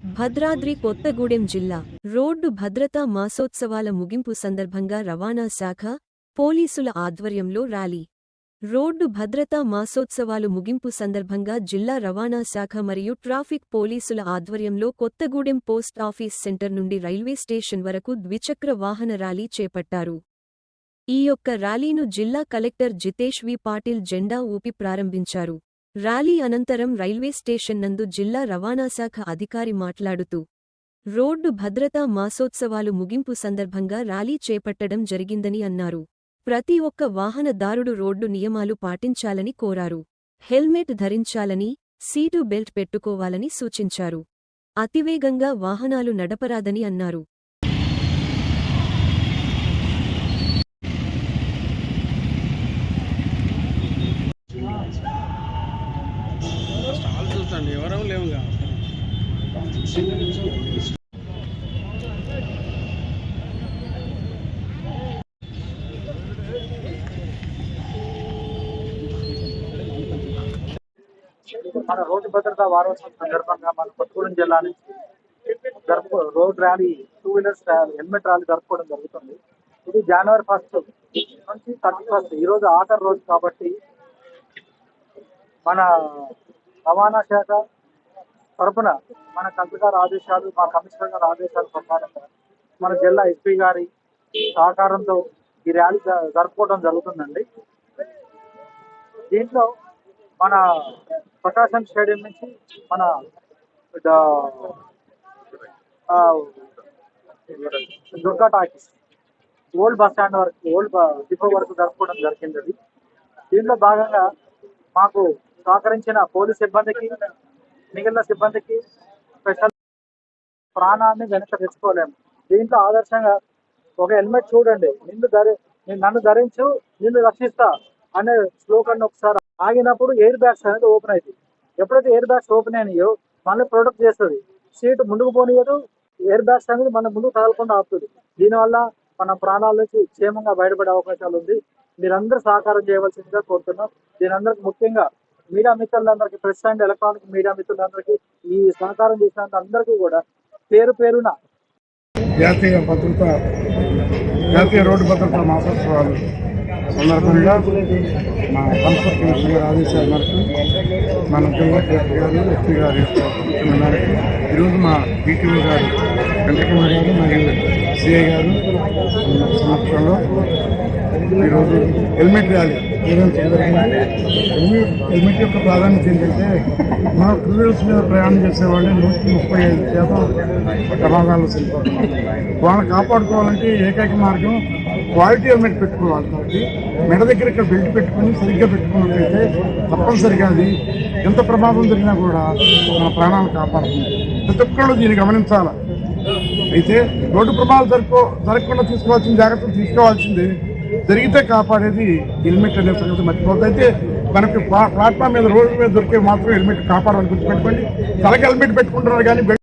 భద్రాద్రి కొత్తగూడెం జిల్లా రోడ్డు భద్రతా మాసోత్సవాల ముగింపు సందర్భంగా రవాణా శాఖ పోలీసుల ఆధ్వర్యంలో ర్యాలీ. రోడ్డు భద్రతా మాసోత్సవాలు ముగింపు సందర్భంగా జిల్లా రవాణా శాఖ మరియు ట్రాఫిక్ పోలీసుల ఆధ్వర్యంలో కొత్తగూడెం పోస్ట్ ఆఫీస్ సెంటర్ నుండి రైల్వే స్టేషన్ వరకు ద్విచక్ర వాహన ర్యాలీ చేపట్టారు. ఈ యొక్క ర్యాలీను జిల్లా కలెక్టర్ జితేష్ వి పాటిల్ జెండా ఊపి ప్రారంభించారు. ర్యాలీ అనంతరం రైల్వే స్టేషన్ నందు జిల్లా రవాణా శాఖ అధికారి మాట్లాడుతూ రోడ్డు భద్రతా మాసోత్సవాలు ముగింపు సందర్భంగా ర్యాలీ చేపట్టడం జరిగిందని అన్నారు. ప్రతి ఒక్క వాహనదారుడు రోడ్డు నియమాలు పాటించాలని కోరారు. హెల్మెట్ ధరించాలని సీటు బెల్ట్ పెట్టుకోవాలని సూచించారు. అతివేగంగా వాహనాలు నడపరాదని అన్నారు. స్టాల్ చూస్తండి ఎవరం లేవుగా. మన రోడ్డు భద్రతా వారోత్సవం సందర్భంగా మన కొత్తగూడెం జిల్లా నుంచి జరుపు road rally two wheelers rally helmet rally జరుపుకోవడం జరుగుతుంది. ఇది జనవరి ఫస్ట్ నుంచి థర్టీ ఫస్ట్ ఈ రోజు ఆఖరి రోజు కాబట్టి మన రవాణా శాఖ తరపున మన కలెక్టర్ గారి ఆదేశాలు మా కమిషనర్ గారి ఆదేశాల ప్రకారంగా మన జిల్లా ఎస్పీ గారి సహకారంతో ఈ ర్యాలీ జ- జరుపుకోవడం జరుగుతుందండి. దీంట్లో మన ప్రకాశం స్టేడియం నుంచి మన Durga talkies old bus stand వరకు ఓల్డ్ డిపో వరకు జరుపుకోవడం జరిగింది. దీంట్లో భాగంగా మాకు సహకరించిన పోలీస్ సిబ్బందికి మిగిలిన సిబ్బందికి స్పెషల్ ప్రాణాన్ని వెనక తెచ్చుకోలేము. దీంట్లో ఆదర్శంగా ఒక హెల్మెట్ చూడండి. నిన్ను ధరి నేను నన్ను ధరించు నిన్ను రక్షిస్తా అనే స్లోగన్ ఒకసారి ఆగినప్పుడు ఎయిర్ బ్యాగ్స్ అనేది ఓపెన్ అవుతాయి ఎప్పుడైతే ఎయిర్ బ్యాగ్స్ ఓపెన్ అయినాయో మళ్ళీ ప్రొడక్ట్ చేస్తుంది. సీట్ ముందుకు పోనీయదు ఎయిర్ బ్యాగ్స్ అనేది మన ముందుకు తగలకుండా ఆపుతుంది. దీనివల్ల మన ప్రాణాల నుంచి క్షేమంగా బయటపడే అవకాశాలు ఉంది. మీరందరూ సహకారం చేయవలసిందిగా కోరుతున్నాం. దీనందరికి ముఖ్యంగా మీడియా మిత్రులందరికీ ప్రెస్ అండ్ ఎలక్ట్రానిక్ మీడియా మిత్రులందరికీ ఈ సహకారం చేసినంత అందరికీ కూడా పేరు పేరున జాతీయ భద్రత జాతీయ రోడ్డు భద్రత మాసోత్సవాలు సందర్భంగా మా సంస్కృతి మంత్రి గారి ఆదేశాల మేరకు మన జిల్లా గారు ఎస్పీ గారి సూచన మేరకు ఈరోజు మా బీటీఓ గారు వెంకటరమణ గారు మరియు సిఐ గారు సమక్షంలో ఈరోజు హెల్మెట్ ర్యాలీ. నిర్వహించడం జరిగింది హెల్మెట్ యొక్క ప్రాధాన్యత ఏంటంటే మన టూ వీలర్స్ మీద ప్రయాణం చేసేవాళ్ళు నూటికి ముప్పై ఐదు శాతం ప్రమాదాలు చనిపోతున్నారు వాళ్ళని కాపాడుకోవాలంటే ఏకైక మార్గం క్వాలిటీ హెల్మెట్ పెట్టుకోవాలి కాబట్టి మెడ దగ్గర ఇక్కడ బెల్ట్ పెట్టుకుని సరిగ్గా పెట్టుకున్నట్లయితే తప్పనిసరిగా అది ఎంత ప్రమాదం జరిగినా కూడా మన ప్రాణాలు కాపాడుతుంది. ప్రతి ఒక్కళ్ళు దీన్ని గమనించాలి? అయితే రోడ్డు ప్రమాదాలు జరుపు జరగకుండా తీసుకోవాల్సిన జాగ్రత్తలు తీసుకోవాల్సింది. జరిగితే కాపాడేది హెల్మెట్ అనే సంగతి మర్చిపోతుంది అయితే మనకి ప్లా- ప్లాట్ఫామ్ మీద రోడ్డు మీద దొరికే మాత్రం హెల్మెట్ కాపాడాలని గుర్తుపెట్టుకోండి తలకి హెల్మెట్ పెట్టుకుంటున్నారు కానీ